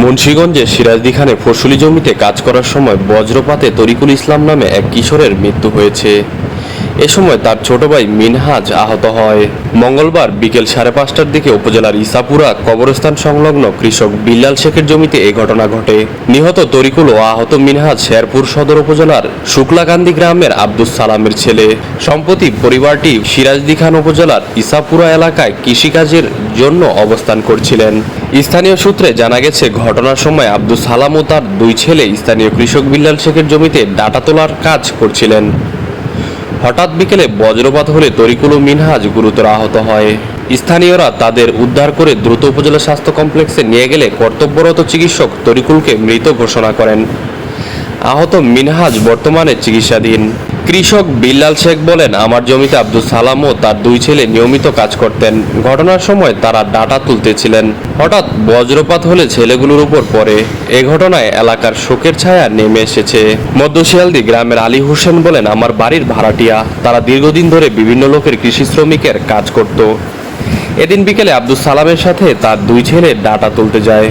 মুন্সীগঞ্জে সিরাজদিখানে ফসলি জমিতে কাজ করার সময় বজ্রপাতে তরিকুল ইসলাম নামে এক কিশোরের মৃত্যু হয়েছে। এ সময় তার ছোট ভাই মিনহাজ আহত হয়। মঙ্গলবার বিকেল সাড়ে পাঁচটার দিকে উপজেলার ইসাপুরা কবরস্থান সংলগ্ন কৃষক বিল্লাল শেখের জমিতে এই ঘটনা ঘটে। নিহত তরিকুল ও আহত মিনহাজ শেরপুর সদর উপজেলার শুক্লাকান্দি গ্রামের আব্দুস সালামের ছেলে। সম্প্রতি পরিবারটি সিরাজদি খান উপজেলার ইসাপুরা এলাকায় কৃষিকাজের জন্য অবস্থান করছিলেন। স্থানীয় সূত্রে জানা গেছে, ঘটনার সময় আব্দুস সালাম ও তার দুই ছেলে স্থানীয় কৃষক বিল্লাল শেখের জমিতে ডাটা তোলার কাজ করছিলেন। হঠাৎ বিকেলে বজ্রপাত হলে তরিকুলু মিনহাজ গুরুতর আহত হয়। স্থানীয়রা তাদের উদ্ধার করে দ্রুত উপজেলা স্বাস্থ্য কমপ্লেক্সে নিয়ে গেলে কর্তব্যরত চিকিৎসক তরিকুলকে মৃত ঘোষণা করেন। আহত মিনহাজ বর্তমানে চিকিৎসাধীন। কৃষক বিল্লাল শেখ বলেন, আমার জমিতে আব্দুল সালাম ও তার দুই ছেলে নিয়মিত কাজ করতেন। ঘটনার সময় তারা ডাটা তুলতেছিলেন। হঠাৎ বজ্রপাত হলে ছেলেগুলোর উপর পড়ে। এ ঘটনায় এলাকার শোকের ছায়া নেমে এসেছে। মধ্যশিয়ালদি গ্রামের আলী হোসেন বলেন, আমার বাড়ির ভাড়াটিয়া। তারা দীর্ঘদিন ধরে বিভিন্ন লোকের কৃষি শ্রমিকের কাজ করত। এদিন বিকেলে আব্দুল সালামের সাথে তার দুই ছেলে ডাটা তুলতে যায়।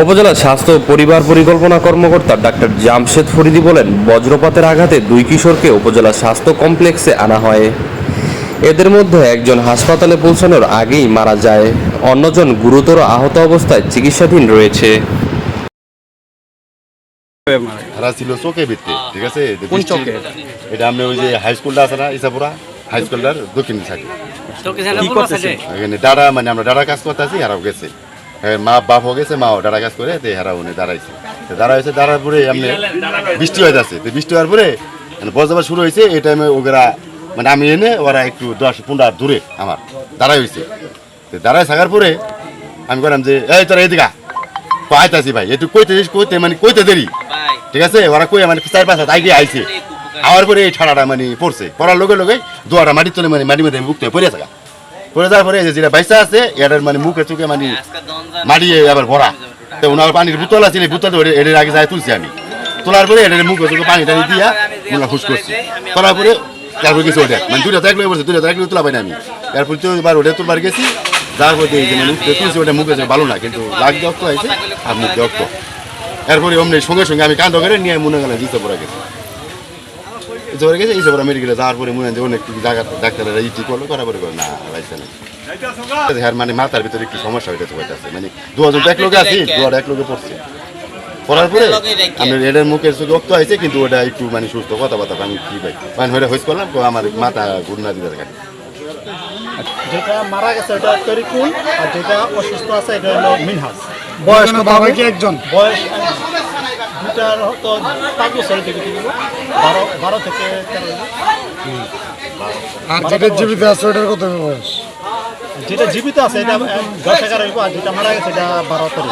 উপজেলা স্বাস্থ্য পরিবার পরিকল্পনা কর্মকর্তা ডাক্তার জামশেদ ফরিদি বলেন বজ্রপাতের আঘাতে দুই কিশোরকে উপজেলা স্বাস্থ্য কমপ্লেক্সে আনা হয়। এদের মধ্যে একজন হাসপাতালে পৌঁছানোর আগেই মারা যায় অন্যজন গুরুতর আহত অবস্থায় চিকিৎসাধীন রয়েছে। তারা ছিল চোখে ভিত্তি ঠিক আছে? এটা? আমরা ওই যে হাই স্কুলটা আছে না ইসাপুরা? হাই স্কুলটার দক্ষিণ সাইডে। কি এখানে দাঁড়া মানে আমরা দাঁড়া কাজ করতে আছি হারাও গেছে। মা বাপ হয়ে গেছে মাও দাঁড়া কাজ করে তো হারাও উনি দাঁড়াইছে। দাঁড়াইছে দাঁড়ার পরে এমনি বৃষ্টি হয়ে যাচ্ছে বৃষ্টি হওয়ার পরে মানে বজ্রপাত শুরু হয়েছে এই টাইমে ওরা মানে আমি এনে ওরা একটু দশ পনেরো দূরে আমার দাঁড়াই হয়েছে তো দাঁড়ায় থাকার পরে আমি বললাম যে এই তোরা এদিকা পাইতাছি ভাই একটু কইতে কইতে মানে কইতে দেরি। ঠিক আছে? ওরা কই মানে চার পাঁচ হাত আগে আইছে। আমার পরে এই ঠাড়াটা মানে পড়ছে। পড়ার লগে লগে দোয়াটা মাটির তলে মানে মাটির মধ্যে মুখতে পড়ে থাকা পড়ে যাওয়ার পরে যেটা বাইসা আছে, এটার মানে মুখে চুকে মানে মাটি আবার ভরা। তো ওনার পানির বোতল আছে বোতল এটার আগে যায় তুলছি আমি। তোলার পরে এটার মুখে চোখে পানি টানি দিয়া ওনার হুস করছি। করার পরে তারপরে গেছে ওটা। মানে লগে পড়ছে, দুইটা এক লগে তোলা পাই আমি। তারপর তো এবার ওটা তুলবার গেছি যার পরে এই যে মানে উঠতে তুলছি, ওটা মুখে ভালো না, কিন্তু লাগ দিয়ে অক্ত হয়েছে, আর মুখ দিয়ে অক্ত। এরপরে অমনি সঙ্গে সঙ্গে আমি কান্দ করে নিয়ে মনে গেলাম দিতে পড়ে গেছে। জ্বরে গেছে এই জ্বরে মেডিকেলে যাওয়ার পরে মনে হয় যে অনেক জায়গা ডাক্তারেরা ইটি করল করার পরে করে না পাইছে না হ্যাঁ মানে মাথার ভিতরে একটু সমস্যা হইতে হইতেছে। মানে দুজন এক লোকে আছি দুয়ার এক লোকে পড়ছে। পড়ার পরে আমি এটার মুখের চোখে রক্ত হয়েছে কিন্তু ওটা একটু মানে সুস্থ কথা কথাবার্তা আমি কি পাই মানে হয়ে হইস করলাম তো আমার মাথা গুন্না দিতে থাকে যেটা মারা গেছে ওটা তরিকুল আর যেটা অসুস্থ আছে এটা হলো মিনহাস বয়স কত একজন। বয়স দুটার হয়তো পাঁচ বছর থেকে থেকে বারো বারো থেকে তেরো আর যেটা জীবিত আছে ওটার কত বয়স? যেটা জীবিত আছে এটা দশ এগারো আর যেটা মারা গেছে এটা বারো তেরো।